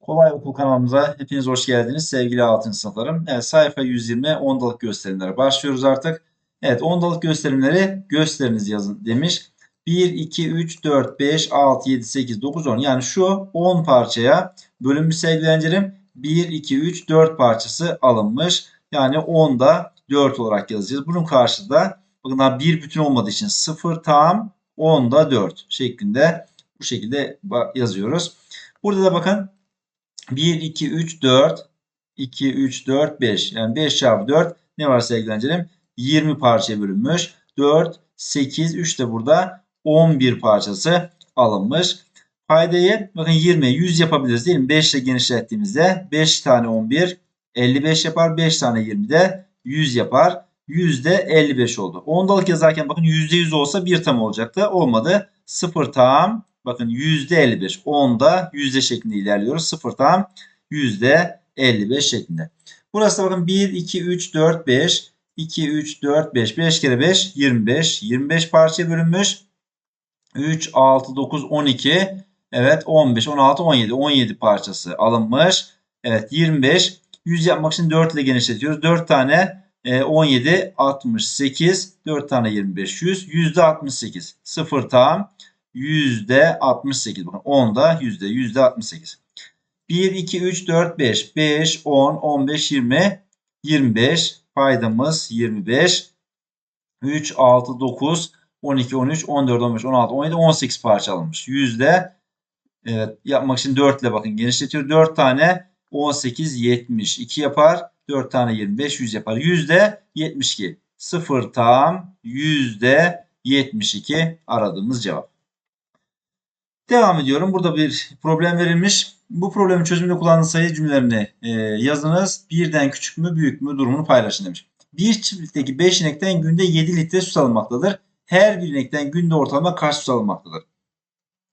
Kolay Okul kanalımıza hepiniz hoş geldiniz sevgili altın sınıflarım. Evet sayfa 120 ondalık gösterimlere başlıyoruz artık. Evet ondalık gösterimleri gösteriniz yazın demiş. 1, 2, 3, 4, 5, 6, 7, 8, 9, 10. Yani şu 10 parçaya bölünmüş sevgili öğrencilerim. 1, 2, 3, 4 parçası alınmış. Yani 10'da 4 olarak yazacağız. Bunun karşısında bakın daha bir bütün olmadığı için 0 tam 10'da 4 şeklinde bu şekilde yazıyoruz. Burada da bakın 1, 2, 3, 4, 2, 3, 4, 5. Yani 5 çarpı 4 ne var sevgili öğrencilerim? 20 parçaya bölünmüş. 4, 8, 3 de burada 11 parçası alınmış. Paydayı bakın 20, 100 yapabiliriz değil mi? 5 ile genişlettiğimizde 5 tane 11, 55 yapar. 5 tane 20 de 100 yapar. 100 de 55 oldu. Ondalık yazarken bakın %100 olsa 1 tam olacaktı. Olmadı. 0 tam bakın %55. 10'da yüzde şeklinde ilerliyoruz. 0 tam %55 şeklinde. Burası da bakın 1, 2, 3, 4, 5. 2, 3, 4, 5. 5 kere 5 25. 25 parçaya bölünmüş. 3, 6, 9, 12. Evet 15, 16, 17. 17 parçası alınmış. Evet 25. 100 yapmak için 4 ile genişletiyoruz. 4 tane 17, 68. 4 tane 25, 100. Yüzde 68. 0 tam. Yüzde 68. Bakın 10'da yüzde. Yüzde 68. 1, 2, 3, 4, 5. 5, 10, 15, 20. 25. Paydamız 25. 3, 6, 9, 12, 13, 14, 15, 16, 17, 18 parça alınmış. Yüzde evet, yapmak için 4 ile bakın genişletiyor. 4 tane 18, 72 yapar. 4 tane 25, 100 yapar. Yüzde 72. 0 tam yüzde 72 aradığımız cevap. Devam ediyorum. Burada bir problem verilmiş. Bu problemin çözümünde kullandığınız sayı cümlelerini e, yazınız. Birden küçük mü büyük mü durumunu paylaşın demiş. Bir çiftlikteki 5 inekten günde 7 litre süt alınmaktadır. Her bir inekten günde ortalama kaç süt alınmaktadır?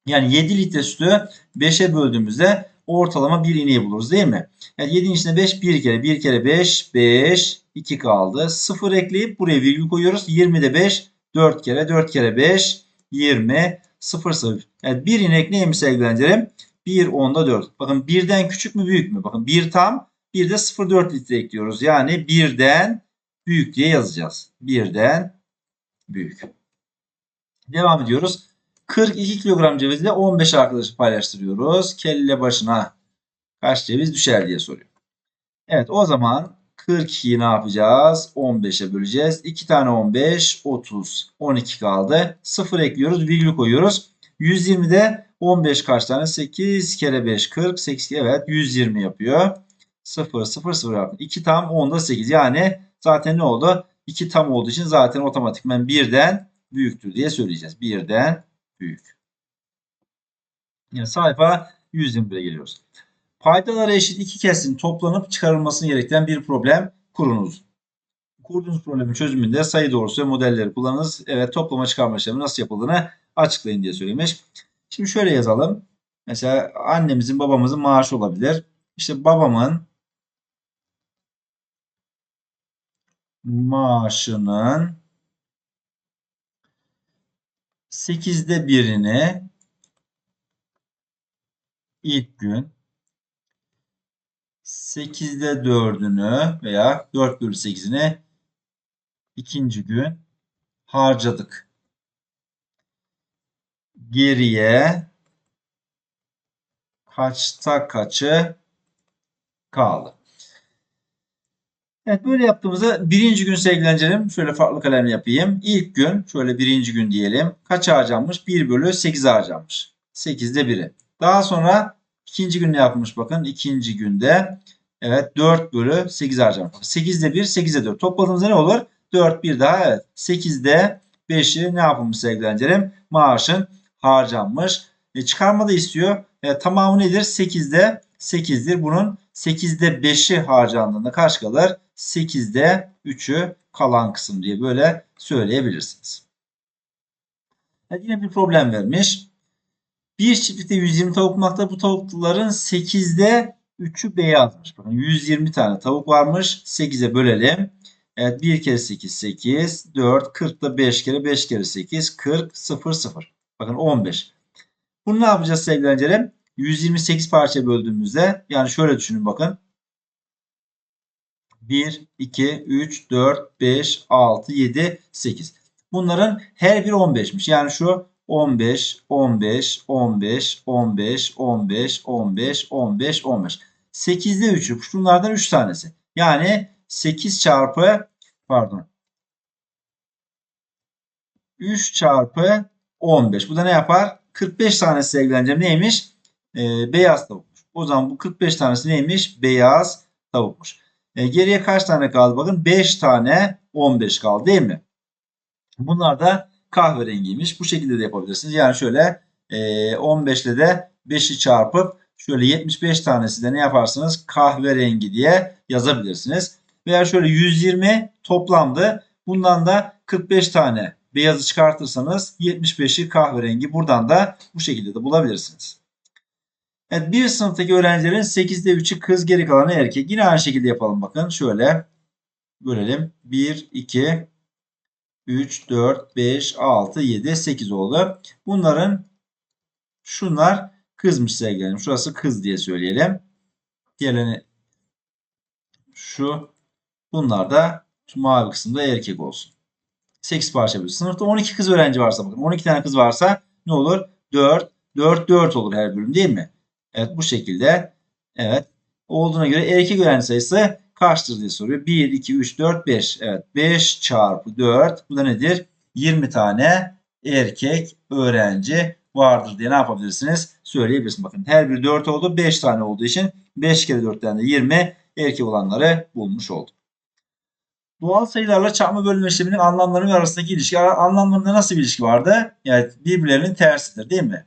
Yani 7 litre sütü 5'e böldüğümüzde ortalama bir ineği buluruz değil mi? Yani 7'nin içinde 5 bir kere 1 kere 5 5 2 kaldı. 0 ekleyip buraya virgül koyuyoruz. 20'de 5 4 kere 4 kere 5 20 0 0. Evet bir inek neymiş sevgili öğrencilerim? 1 onda 4. Bakın birden küçük mü büyük mü? Bakın 1 tam bir de 0,4 litre ekliyoruz. Yani birden büyük diye yazacağız. Birden büyük. Devam ediyoruz. 42 kilogram cevizle 15 arkadaşı paylaştırıyoruz. Kelle başına kaç ceviz düşer diye soruyor. Evet o zaman 42'yi ne yapacağız? 15'e böleceğiz. 2 tane 15, 30, 12 kaldı. 0 ekliyoruz, virgül koyuyoruz. 120'de 15 kaç tane? 8 kere 5, 40, 8, evet 120 yapıyor. 0, 0, 0 yaptı. 2 tam 10'da 8. Yani zaten ne oldu? 2 tam olduğu için zaten otomatikmen 1'den büyüktür diye söyleyeceğiz. 1'den büyük. Yani sayfa 121'e geliyoruz. Paydalara eşit iki kesin toplanıp çıkarılmasını gerektiren bir problem kurunuz. Kurduğunuz problemin çözümünde sayı doğrusu ve modelleri kullanınız. Evet toplama çıkarma işlemi nasıl yapıldığını açıklayın diye söylemiş. Şimdi şöyle yazalım. Mesela annemizin babamızın maaşı olabilir. İşte babamın maaşının 8'de birini ilk gün 8'de 4'ünü veya 4 bölü 8'ini ikinci gün harcadık. Geriye kaçta kaçı kaldı? Evet böyle yaptığımızda birinci gün sevgilencelim. Şöyle farklı kalemle yapayım. İlk gün şöyle birinci gün diyelim. Kaç harcanmış? 1 bölü 8 harcanmış. 8'de 1'i. Daha sonra ikinci gün ne yapmış bakın. İkinci günde evet 4 bölü 8 harcanmış. 8'de 1, 8'de 4. Topladığımızda ne olur? 4 bir daha evet. 8'de 5'i ne yapılmış sevgilencelim? Maaşın harcanmış. E, çıkarma da istiyor. E, tamamı nedir? 8'de 8'dir. Bunun 8'de 5'i harcandığında kaç kalır? 8'de 3'ü kalan kısım diye böyle söyleyebilirsiniz. Evet, yine bir problem vermiş. Bir çiftlikte 120 tavuk bulmakta bu tavukların 8'de 3'ü beyazmış. Bakın 120 tane tavuk varmış. 8'e bölelim. Evet 1 kere 8 8 4 40 da 5 kere 5 kere 8 40 0 0. Bakın 15. Bunu ne yapacağız sevgili öğrencilerim? 128 parçaya böldüğümüzde yani şöyle düşünün bakın. 1, 2, 3, 4, 5, 6, 7, 8. Bunların her biri 15'miş. Yani şu 15, 15, 15, 15, 15, 15, 15, 15. 8'de 3'ü. Şunlardan 3 tanesi. Yani 8 çarpı pardon 3 çarpı 15. Bu da ne yapar? 45 tanesi sevgilencem neymiş? Ee, beyaz tavukmuş. O zaman bu 45 tanesi neymiş? Beyaz tavukmuş. E, geriye kaç tane kaldı? Bakın 5 tane 15 kaldı değil mi? Bunlar da kahverengiymiş. Bu şekilde de yapabilirsiniz. Yani şöyle e, 15 ile de 5'i çarpıp şöyle 75 tanesi de ne yaparsınız? Kahverengi diye yazabilirsiniz. Veya şöyle 120 toplamdı. Bundan da 45 tane beyazı çıkartırsanız 75'i kahverengi. Buradan da bu şekilde de bulabilirsiniz. Evet bir sınıftaki öğrencilerin 8'de 3'ü kız geri kalanı erkek. Yine aynı şekilde yapalım bakın. Şöyle görelim. 1, 2, 3, 4, 5, 6, 7, 8 oldu. Bunların şunlar kızmış sevgilerim. Şurası kız diye söyleyelim. Diğerlerini şu bunlar da şu mavi kısımda erkek olsun. 8 parça bir. Sınıfta 12 kız öğrenci varsa bakın 12 tane kız varsa ne olur? 4, 4, 4 olur her bölüm değil mi? Evet bu şekilde. Evet. Olduğuna göre erkek öğrenci sayısı kaçtır diye soruyor. 1, 2, 3, 4, 5. Evet 5 çarpı 4. Bu da nedir? 20 tane erkek öğrenci vardır diye ne yapabilirsiniz? Söyleyebilirsiniz. Bakın her biri 4 oldu. 5 tane olduğu için 5 kere 4'ten de 20 erkek olanları bulmuş olduk. Doğal sayılarla çarpma bölme işleminin anlamları arasındaki ilişki. Anlamlarında nasıl bir ilişki vardı? Yani birbirlerinin tersidir değil mi?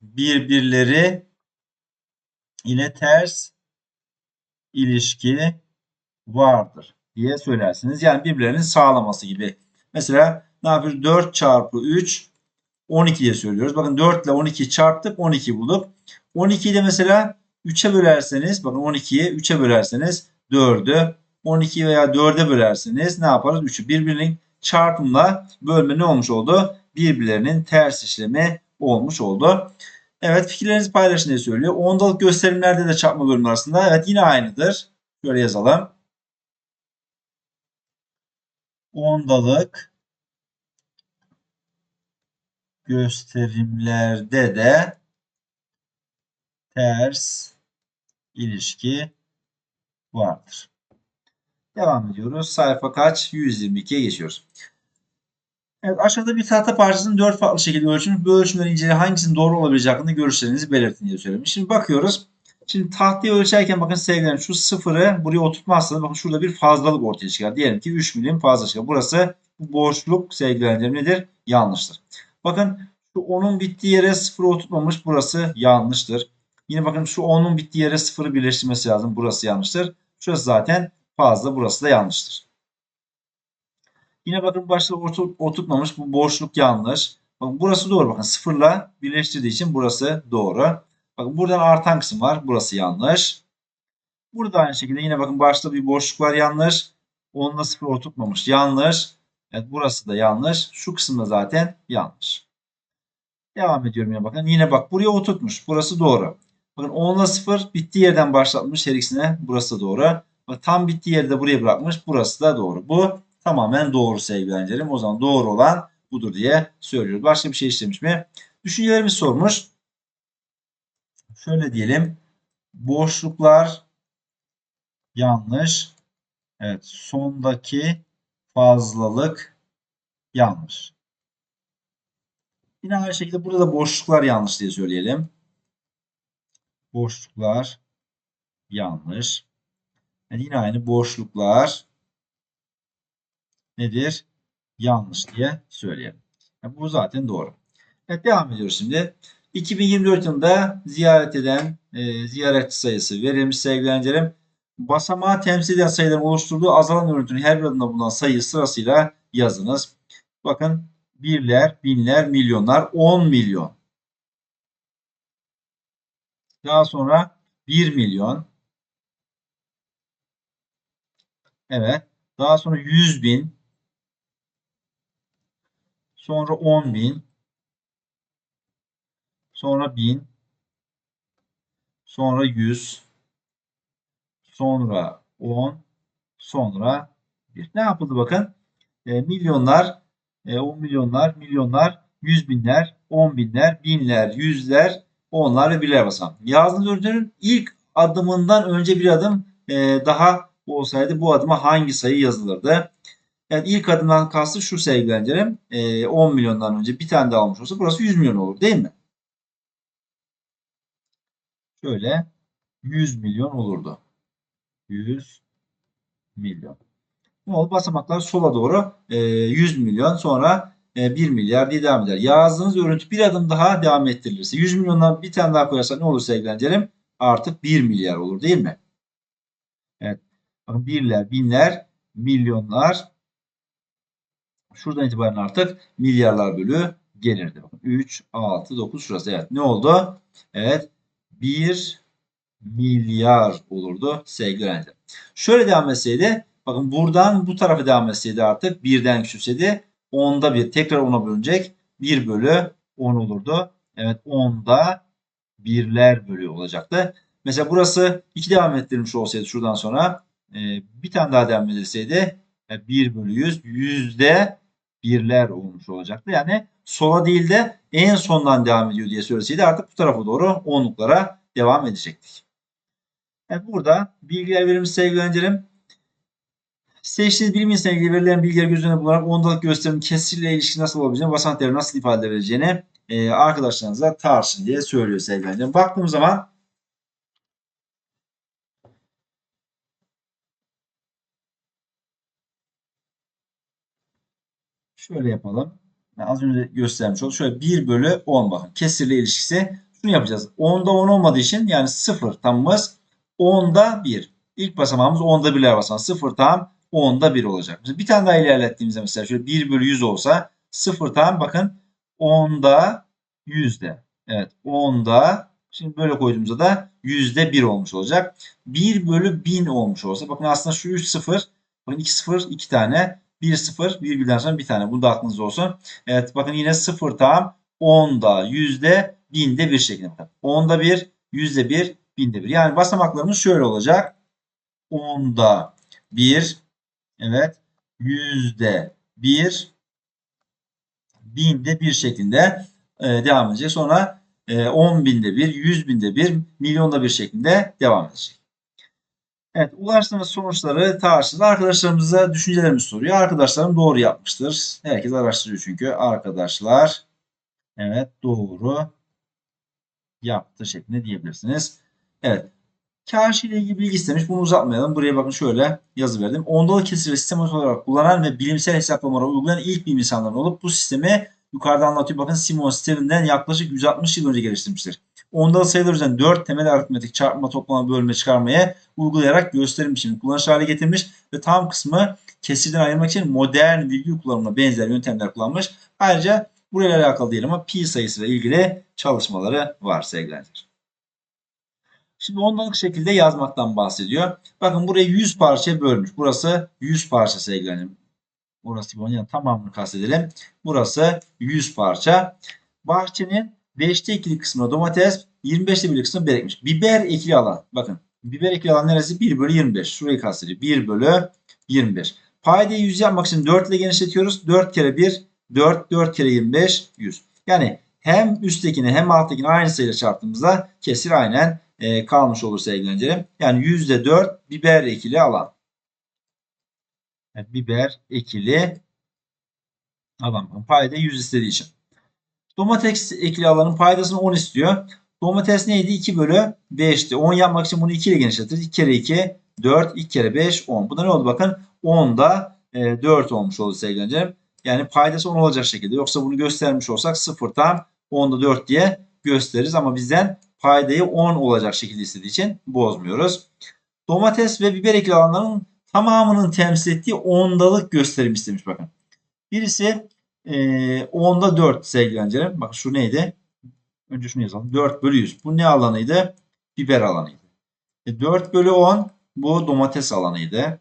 Birbirleri ile ters ilişki vardır diye söylersiniz. Yani birbirlerinin sağlaması gibi. Mesela ne yapıyoruz? 4 çarpı 3 12 diye söylüyoruz. Bakın 4 ile 12 çarptık 12 bulduk. 12'yi de mesela 3'e bölerseniz bakın 12'yi 3'e bölerseniz 4'ü 12 veya 4'e bölerseniz ne yaparız? 3'ü birbirinin çarpımla bölme ne olmuş oldu? Birbirlerinin ters işlemi olmuş oldu. Evet fikirlerinizi paylaşın diye söylüyor. Ondalık gösterimlerde de çarpma bölümü arasında evet yine aynıdır. Şöyle yazalım. Ondalık gösterimlerde de ters ilişki vardır. Devam ediyoruz. Sayfa kaç? 122'ye geçiyoruz. Evet aşağıda bir tahta parçasının dört farklı şekilde ölçülmüş. Bu ölçümleri incele hangisinin doğru olabileceği hakkında görüşlerinizi belirtin diye söylemiş. Şimdi bakıyoruz. Şimdi tahtayı ölçerken bakın sevgilerim şu sıfırı buraya oturtmazsanız bakın şurada bir fazlalık ortaya çıkar. Diyelim ki 3 milim fazla çıkar. Burası bu boşluk sevgilerim nedir? Yanlıştır. Bakın şu 10'un bittiği yere sıfırı oturtmamış. Burası yanlıştır. Yine bakın şu 10'un bittiği yere sıfırı birleştirmesi lazım. Burası yanlıştır. Şurası zaten fazla. Burası da yanlıştır. Yine bakın başta oturtmamış. Bu boşluk yanlış. Bakın burası doğru. Bakın sıfırla birleştirdiği için burası doğru. Bakın buradan artan kısım var. Burası yanlış. Burada aynı şekilde yine bakın başta bir boşluk var yanlış. Onunla sıfır oturtmamış. Yanlış. Evet burası da yanlış. Şu kısımda zaten yanlış. Devam ediyorum yine bakın. Yine bak buraya oturtmuş. Burası doğru. Bakın 10 ile 0 bittiği yerden başlatmış her ikisine. Burası da doğru. Bak, tam bittiği yerde de buraya bırakmış. Burası da doğru. Bu tamamen doğru sevgili öğrencilerim. O zaman doğru olan budur diye söylüyoruz. Başka bir şey istemiş mi? Düşüncelerimiz sormuş. Şöyle diyelim. Boşluklar yanlış. Evet. Sondaki fazlalık yanlış. Yine aynı şekilde burada da boşluklar yanlış diye söyleyelim. Boşluklar yanlış. Yani yine aynı boşluklar nedir? Yanlış diye söyleyelim. Yani bu zaten doğru. Evet devam ediyoruz şimdi. 2024 yılında ziyaret eden e, ziyaretçi sayısı verilmiş sevgili öğrencilerim. Basamağı temsil eden sayıların oluşturduğu azalan örüntünün her bir adımda bulunan sayı sırasıyla yazınız. Bakın birler, binler, milyonlar, 10 milyon. Daha sonra 1 milyon. Evet. Daha sonra 100 bin. Sonra 10 bin. Sonra 1000. sonra 100, sonra 10, sonra 1. Ne yapıldı bakın? E, milyonlar, e, 10 milyonlar, milyonlar, yüz binler, 10 binler, binler, yüzler, onlar ve birler basamak. Yazdığınız örneğin ilk adımından önce bir adım e, daha olsaydı bu adıma hangi sayı yazılırdı? Yani ilk adımdan kastı şu sevgilendirim. E, 10 milyondan önce bir tane daha almış olsa burası 100 milyon olur değil mi? Şöyle 100 milyon olurdu. 100 milyon. Ne oldu? Basamaklar sola doğru e, 100 milyon sonra e, 1 milyar diye devam eder. Yazdığınız örüntü bir adım daha devam ettirilirse 100 milyondan bir tane daha koyarsak ne olur sevgilendirim? Artık 1 milyar olur değil mi? Evet. Bakın birler, binler, milyonlar. Şuradan itibaren artık milyarlar bölü gelirdi. Bakın 3, 6, 9 şurası. Evet. Ne oldu? Evet. 1 milyar olurdu sevgili öğrenciler. Şöyle devam etseydi bakın buradan bu tarafa devam etseydi artık birden küçülseydi onda bir tekrar ona bölünecek 1 bölü 10 olurdu. Evet onda birler bölü olacaktı. Mesela burası 2 devam ettirilmiş olsaydı şuradan sonra e, bir tane daha devam edilseydi e, 1 bölü 100 yüzde birler olmuş olacaktı. Yani sola değil de en sondan devam ediyor diye söyleseydi artık bu tarafa doğru onluklara devam edecektik. Evet, burada bilgiler verilmiş sevgili öğrencilerim. Seçtiğiniz bilim insanı ilgili verilen bilgileri göz önüne bularak ondalık gösterimin kesirle ilişki nasıl olabileceğini, basamak değeri nasıl ifade edileceğini e, arkadaşlarınıza tartışın diye söylüyor sevgili öğrencilerim. Baktığımız zaman şöyle yapalım. Az önce göstermiş oldum. Şöyle 1 bölü 10 bakın. Kesirle ilişkisi. Şunu yapacağız. 10'da 10 olmadığı için yani 0 tamımız 10'da 1. İlk basamağımız 10'da 1'ler basamağı. 0 tam 10'da 1 olacak. Mesela bir tane daha ilerlettiğimizde mesela şöyle 1 bölü 100 olsa 0 tam bakın 10'da 100'de. Evet 10'da şimdi böyle koyduğumuzda da yüzde 1 olmuş olacak. 1 bölü 1000 olmuş olsa bakın aslında şu 3 0 bakın 2 0 2 tane 1 0 virgülden sonra bir tane. Bu da aklınızda olsun. Evet bakın yine 0 tam 10'da yüzde binde bir şeklinde bakın. 10'da 1 yüzde 1 binde 1. Yani basamaklarımız şöyle olacak. 10'da 1 evet yüzde 1 binde 1 şeklinde e, devam edecek. Sonra e, 10 binde 1, 100 binde 1, milyonda 1 şeklinde devam edecek. Evet, ulaştırma sonuçları tartışıldı. Arkadaşlarımıza düşüncelerimizi soruyor. Arkadaşlarım doğru yapmıştır. Herkes araştırıyor çünkü. Arkadaşlar evet doğru yaptı şeklinde diyebilirsiniz. Evet. Karşı ile ilgili bilgi istemiş. Bunu uzatmayalım. Buraya bakın şöyle yazı verdim. Ondalı kesiri sistem olarak kullanan ve bilimsel hesaplamaları uygulayan ilk bilim insanları olup bu sistemi yukarıda anlatıyor. Bakın Simon sisteminden yaklaşık 160 yıl önce geliştirmiştir. Ondalı sayılar üzerinden 4 temel aritmetik çarpma, toplama, bölme, çıkarmaya uygulayarak gösterim biçimini kullanışlı hale getirmiş ve tam kısmı kesirden ayırmak için modern virgül kullanımına benzer yöntemler kullanmış. Ayrıca burayla alakalı değil ama pi sayısıyla ilgili çalışmaları var sevgilendir. Şimdi ondalık şekilde yazmaktan bahsediyor. Bakın burayı 100 parçaya bölmüş. Burası 100 parça sevgilenir. Burası tamamını kastedelim. Burası 100 parça. Bahçenin 5'te ikili kısmına domates, 25'te birlik kısmına biber ekmiş. Biber ekili alan. Bakın biber ekili alan neresi? 1 bölü 25. Şurayı kastediyor. 1 bölü 25. Paydayı 100 yapmak için 4 ile genişletiyoruz. 4 kere 1 4, 4 kere 25 100. Yani hem üsttekini hem alttakini aynı sayıyla çarptığımızda kesir aynen e, kalmış olur sevgili öğrencilerim. Yani %4 biber ekili alan. Evet, biber ekili alan. Payda 100 istediği için. Domates ekili alanın paydasını 10 istiyor. Domates neydi? 2 bölü 5'ti. 10 yapmak için bunu 2 ile genişletiriz. 2 kere 2 4, 2 kere 5 10. Bu da ne oldu bakın? 10'da e, 4 olmuş oldu sevgili öğrencilerim. Yani paydası 10 olacak şekilde. Yoksa bunu göstermiş olsak 0 tam 10'da 4 diye gösteririz. Ama bizden paydayı 10 olacak şekilde istediği için bozmuyoruz. Domates ve biber ekili alanların tamamının temsil ettiği ondalık gösterim istemiş bakın. Birisi e, onda 4 sevgili öğrencilerim. Bak şu neydi? Önce şunu yazalım. 4 bölü 100. Bu ne alanıydı? Biber alanıydı. E, 4 bölü 10 bu domates alanıydı.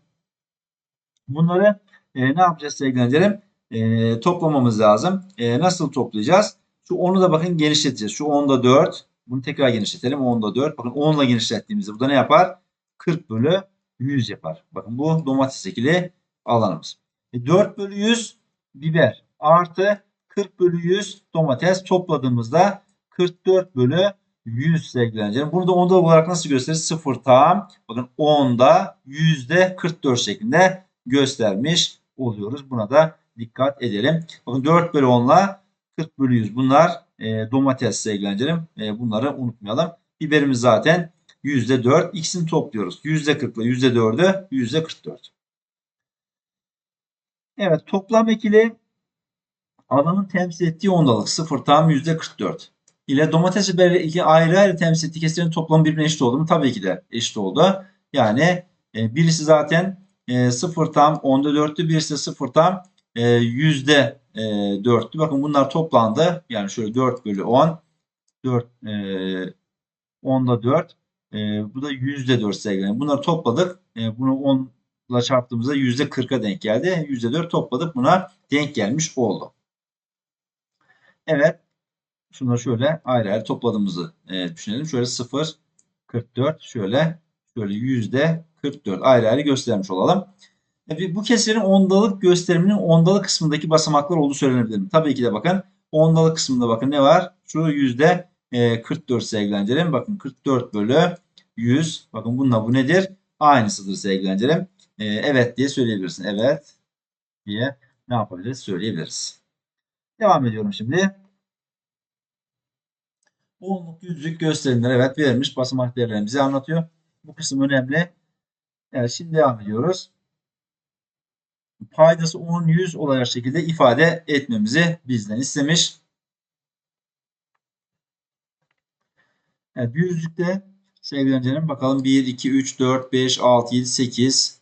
Bunları e, ne yapacağız sevgili öğrencilerim? E, toplamamız lazım. E, nasıl toplayacağız? Şu 10'u da bakın genişleteceğiz. Şu 10'da 4. Bunu tekrar genişletelim. 10'da 4. Bakın 10 ile genişlettiğimizde bu da ne yapar? 40 bölü 100 yapar. Bakın bu domates ekili alanımız. E 4 bölü 100 biber artı 40 bölü 100 domates topladığımızda 44 bölü 100 sevgili öğrencilerim. Bunu da onda olarak nasıl gösteririz? 0 tam. Bakın 10'da yüzde 44 şeklinde göstermiş oluyoruz. Buna da dikkat edelim. Bakın 4 bölü 10 ile 40 bölü 100 bunlar e, domates sevgili öğrencilerim. E, bunları unutmayalım. Biberimiz zaten yüzde 4. İkisini topluyoruz. Yüzde 40 ile yüzde 4'ü yüzde 44. Evet toplam ekili alanın temsil ettiği ondalık 0 tam yüzde 44 ile domates biberi iki ayrı ayrı temsil ettiği kesirlerin toplamı birbirine eşit oldu mu? Tabii ki de eşit oldu. Yani e, birisi zaten e, 0 tam onda 4'tü. Birisi de 0 tam e, yüzde e, 4'tü. Bakın bunlar toplandı. Yani şöyle 4 bölü 10. 4 e, onda 4. E, bu da yüzde 4 sevgili. Bunları topladık. E, bunu 10 ile çarptığımızda yüzde 40'a denk geldi. Yüzde 4 topladık. Buna denk gelmiş oldu. Evet. Şunları şöyle ayrı ayrı topladığımızı e, düşünelim. Şöyle 0, 44, şöyle şöyle yüzde 44 ayrı ayrı göstermiş olalım. E, bu kesilerin ondalık gösteriminin ondalık kısmındaki basamaklar olduğu söylenebilir mi? Tabii ki de bakın ondalık kısmında bakın ne var? Şu yüzde e, 44 sevgilendirelim. Bakın 44 bölü 100. Bakın bununla bu nedir? Aynısıdır sevgilendirelim. E, evet diye söyleyebilirsin. Evet diye ne yapabiliriz? Söyleyebiliriz. Devam ediyorum şimdi. Onluk, yüzlük gösterimler evet verilmiş basamak değerlerini bize anlatıyor. Bu kısım önemli. Evet şimdi devam ediyoruz. Paydası 10, 100 olacak şekilde ifade etmemizi bizden istemiş. Evet yüzlükte sevgili öğrencilerim bakalım 1, 2, 3, 4, 5, 6, 7, 8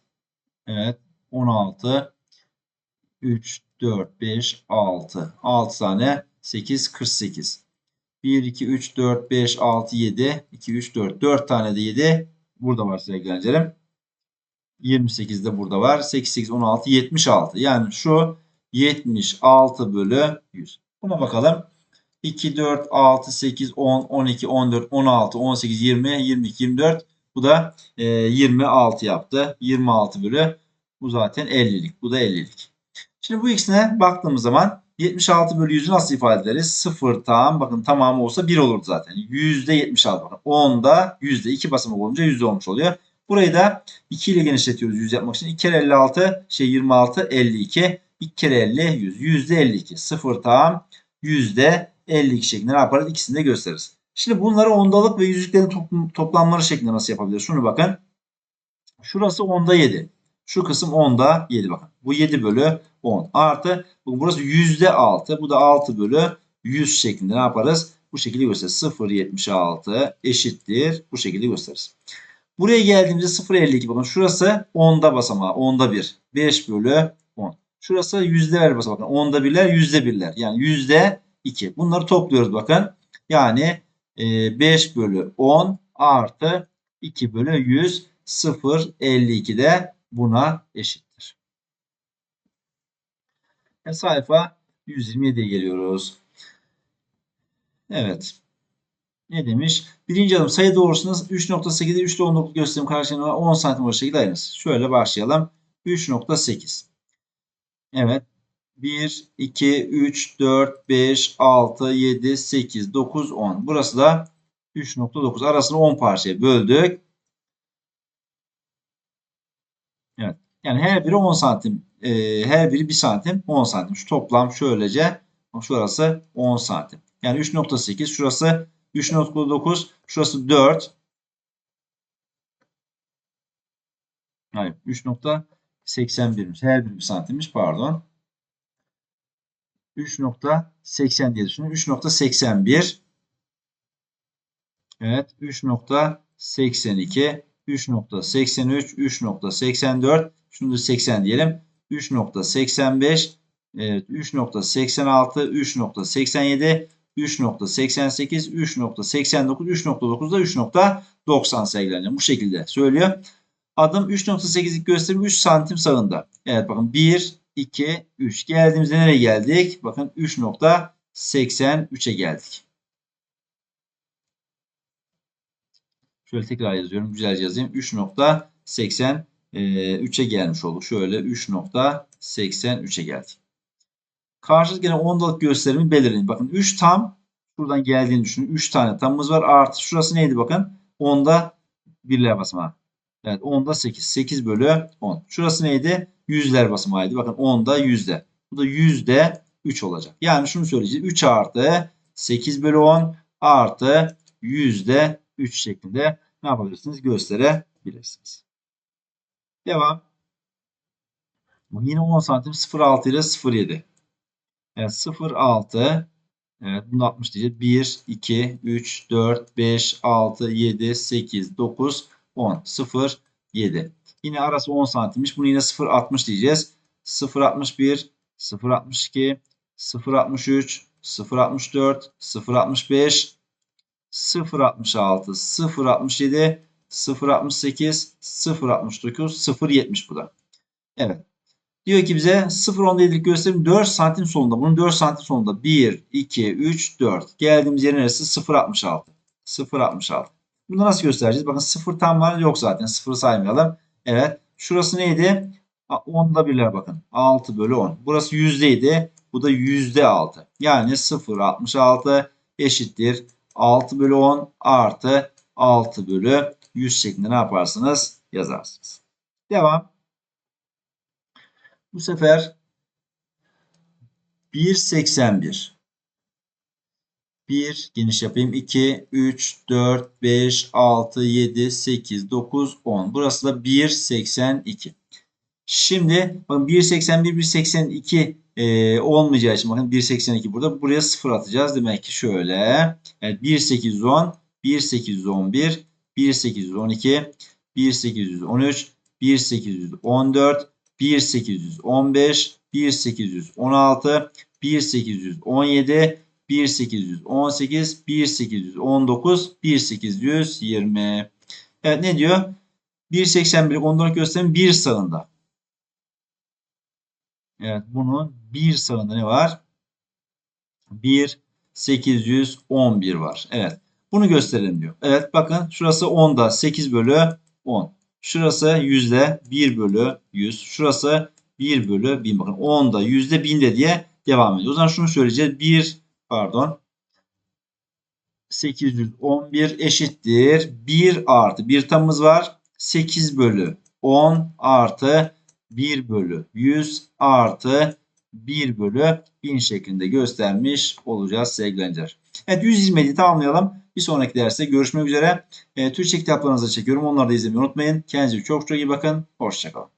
evet 16 3, 4, 5, 6 6 tane 8, 48 1, 2, 3, 4, 5, 6, 7. 2, 3, 4. 4 tane de 7 burada var sevgili öğrencilerim. 28 de burada var. 8, 8, 16, 76. Yani şu 76 bölü 100. Buna bakalım. 2, 4, 6, 8, 10, 12, 14, 16, 18, 20, 22, 24. Bu da e, 26 yaptı. 26 bölü bu zaten 50'lik. Bu da 50'lik. Şimdi bu ikisine baktığımız zaman 76 bölü 100'ü nasıl ifade ederiz? 0 tam bakın tamamı olsa 1 olurdu zaten. %76 bakın. 10'da yüzde 2 basamak olunca yüzde olmuş oluyor. Burayı da 2 ile genişletiyoruz 100 yapmak için. 2 kere 56 şey 26 52. 2 kere 50 100. Yüzde 52. 0 tam yüzde 52 şeklinde ne yaparız? İkisini de gösteririz. Şimdi bunları ondalık ve yüzlüklerin toplamları şeklinde nasıl yapabiliriz? Şunu bakın. Şurası 10'da 7. Şu kısım 10'da 7 bakın. Bu 7 bölü 10 artı burası yüzde 6. Bu da 6 bölü 100 şeklinde ne yaparız? Bu şekilde gösteririz. 0.76 eşittir. Bu şekilde gösteririz. Buraya geldiğimizde 0.52 bakın şurası 10'da basamağı 10'da 1. 5 bölü 10. Şurası yüzdeler basamağı bakın 10'da birler yüzde birler. Yani yüzde 2. Bunları topluyoruz bakın. Yani 5 bölü 10 artı 2 bölü 100 0.52 de buna eşittir. E sayfa 127'ye geliyoruz. Evet. Ne demiş? Birinci adım sayı doğrusunda 3.8'de 3 ile 10'luk gösterim karşılığında 10 santim olarak şekilde ayırınız. Şöyle başlayalım. 3.8. Evet. 1, 2, 3, 4, 5, 6, 7, 8, 9, 10. Burası da 3.9. Arasını 10 parçaya böldük. Evet. Yani her biri 10 santim. E, her biri 1 santim 10 santim. Şu toplam şöylece şurası 10 santim. Yani 3.8 şurası 3.9 şurası 4. Hayır 3.81'miş. Her biri 1 santimmiş pardon. 3.80 diye düşünün. 3.81 Evet 3.82 3.83, 3.84, şunu da 80 diyelim. 3.85, evet 3.86, 3.87, 3.88, 3.89, 3.9 da 3.90 sergileniyor. Bu şekilde söylüyor. Adım 3.8'lik gösterim 3 santim sağında. Evet bakın 1, 2, 3. Geldiğimizde nereye geldik? Bakın 3.83'e geldik. Şöyle tekrar yazıyorum. Güzelce yazayım. 3.83'e gelmiş oldu. Şöyle 3.83'e geldik. Karşılık gene ondalık gösterimi belirleyin. Bakın 3 tam şuradan geldiğini düşünün. 3 tane tamımız var. Artı şurası neydi bakın? 10'da birler basamağı. Evet 10'da 8. 8 bölü 10. Şurası neydi? Yüzler basamağıydı. Bakın 10'da yüzde. Bu da yüzde 3 olacak. Yani şunu söyleyeceğiz. 3 artı 8 bölü 10 artı yüzde 3 şeklinde ne yapabilirsiniz? Gösterebilirsiniz. Devam. Yine 10 santim 0.6 ile 0.7. Evet 0.6 Evet bunu 60 diyeceğiz. 1, 2, 3, 4, 5, 6, 7, 8, 9, 10. 0, 7. Yine arası 10 santimmiş. Bunu yine 0.60 diyeceğiz. 0.61, 0.62, 0.63, 0.64, 0.65, 0.66, 0.67, 0.68, 0.69, 0.70 bu da. Evet. Diyor ki bize 0.17'lik gösterim 4 santim sonunda. Bunun 4 santim sonunda 1, 2, 3, 4. Geldiğimiz yerin neresi? 0.66. 0.66. Bunu nasıl göstereceğiz? Bakın 0 tam var yok zaten. 0'ı saymayalım. Evet. Şurası neydi? 10'da birler bakın. 6 bölü 10. Burası yüzdeydi. Bu da yüzde 6. Yani 0.66 eşittir. 6 bölü 10 artı 6 bölü 100 şeklinde ne yaparsınız? Yazarsınız. Devam. Bu sefer 1.81 1 geniş yapayım 2 3 4 5 6 7 8 9 10 burası da 1.82 şimdi bakın 1.81 1.82 e, olmayacağı için bakın 1.82 burada buraya 0 atacağız demek ki şöyle evet, 1.810 1.811 1.812 1.813 1.814 1815, 1816, 1817, 1818, 1819, 1820. Evet ne diyor? 1.81 ondan gösterim bir sağında. Evet bunun bir sağında ne var? 1.811 var. Evet. Bunu gösterelim diyor. Evet bakın şurası 10'da 8 bölü 10. Şurası yüzde 1 bölü 100. Şurası 1 bölü 1000. Bakın 10'da yüzde 1000'de diye devam ediyor. O zaman şunu söyleyeceğiz. 1 pardon 811 eşittir. 1 artı 1 tamımız var. 8 bölü 10 artı 1 bölü 100 artı 1 bölü 1000 şeklinde göstermiş olacağız sevgili öğrenciler. Evet 120'yi tamamlayalım. Bir sonraki derste görüşmek üzere. E, Türkçe kitaplarınızı çekiyorum. Onları da izlemeyi unutmayın. Kendinize çok çok iyi bakın. Hoşçakalın.